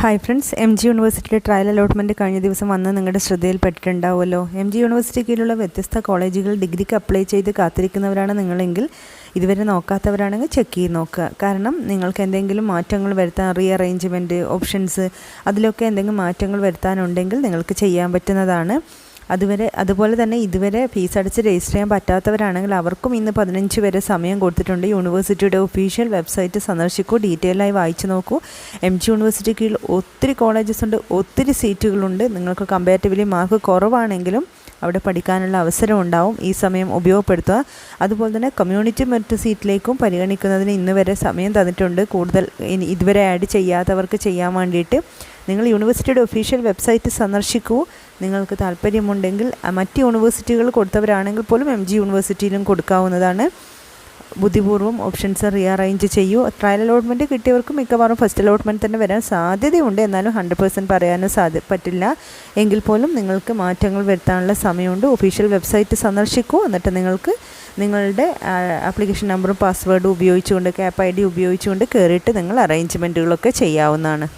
Hi friends M G യൂണിവേഴ്സിറ്റിയുടെ trial allotment കഴിഞ്ഞ ദിവസം വന്ന് നിങ്ങളുടെ ശ്രദ്ധയിൽപ്പെട്ടിട്ടുണ്ടാവുമല്ലോ എം ജി യൂണിവേഴ്സിറ്റി കീഴിലുള്ള വ്യത്യസ്ത കോളേജുകൾ ഡിഗ്രിക്ക് അപ്ലൈ ചെയ്ത് കാത്തിരിക്കുന്നവരാണ് നിങ്ങളെങ്കിൽ ഇതുവരെ നോക്കാത്തവരാണെങ്കിൽ ചെക്ക് ചെയ്ത് നോക്കുക. കാരണം നിങ്ങൾക്ക് എന്തെങ്കിലും മാറ്റങ്ങൾ വരുത്താൻ റീ അറേഞ്ച്മെന്റ് ഓപ്ഷൻസ് അതിലൊക്കെ എന്തെങ്കിലും മാറ്റങ്ങൾ വരുത്താനുണ്ടെങ്കിൽ നിങ്ങൾക്ക് ചെയ്യാൻ പറ്റുന്നതാണ്. അതുവരെ അതുപോലെ തന്നെ ഇതുവരെ ഫീസ് അടച്ച് രജിസ്റ്റർ ചെയ്യാൻ പറ്റാത്തവരാണെങ്കിൽ അവർക്കും ഇന്ന് പതിനഞ്ച് വരെ സമയം കൊടുത്തിട്ടുണ്ട്. യൂണിവേഴ്സിറ്റിയുടെ ഒഫീഷ്യൽ വെബ്സൈറ്റ് സന്ദർശിക്കൂ. ഡീറ്റെയിൽ ആയി വായിച്ചു നോക്കൂ. എം ജി യൂണിവേഴ്സിറ്റി കീഴിൽ ഒത്തിരി കോളേജസ് ഉണ്ട് ഒത്തിരി സീറ്റുകളുണ്ട് നിങ്ങൾക്ക് കമ്പാരിറ്റീവ്ലി മാർക്ക് കുറവാണെങ്കിലും അവിടെ പഠിക്കാനുള്ള അവസരം ഉണ്ടാവും. ഈ സമയം ഉപയോഗപ്പെടുത്തുക. അതുപോലെ തന്നെ കമ്മ്യൂണിറ്റി മെറിറ്റ് സീറ്റിലേക്കും പരിഗണിക്കുന്നതിന് ഇന്ന് വരെ സമയം തന്നിട്ടുണ്ട്. കൂടുതൽ ഇതുവരെ ആഡ് ചെയ്യാത്തവർക്ക് ചെയ്യാൻ വേണ്ടിയിട്ട് നിങ്ങൾ യൂണിവേഴ്സിറ്റിയുടെ ഒഫീഷ്യൽ വെബ്സൈറ്റ് സന്ദർശിക്കൂ. നിങ്ങൾക്ക് താല്പര്യമുണ്ടെങ്കിൽ മറ്റ് യൂണിവേഴ്സിറ്റികൾ കൊടുത്തവരാണെങ്കിൽ പോലും എം ജി യൂണിവേഴ്സിറ്റിയിലും കൊടുക്കാവുന്നതാണ്. ബുദ്ധിപൂർവം ഓപ്ഷൻസ് റീഅറേഞ്ച് ചെയ്യൂ. ട്രയൽ അലോട്ട്മെന്റ് കിട്ടിയവർക്ക് മിക്കവാറും ഫസ്റ്റ് അലോട്ട്മെന്റ് തന്നെ വരാൻ സാധ്യതയുണ്ട്. എന്നാലും ഹൺഡ്രഡ് പെർസെന്റ് പറയാനും സാധ്യ പറ്റില്ല. എങ്കിൽ പോലും നിങ്ങൾക്ക് മാറ്റങ്ങൾ വരുത്താനുള്ള സമയമുണ്ട്. ഒഫീഷ്യൽ വെബ്സൈറ്റ് സന്ദർശിക്കൂ. എന്നിട്ട് നിങ്ങൾക്ക് നിങ്ങളുടെ ആപ്ലിക്കേഷൻ നമ്പറും പാസ്വേഡും ഉപയോഗിച്ചുകൊണ്ട് ക്യാപ്പ് ഐ ഡി ഉപയോഗിച്ചുകൊണ്ട് കയറിയിട്ട് നിങ്ങൾ അറേഞ്ച്മെന്റുകളൊക്കെ ചെയ്യാവുന്നതാണ്.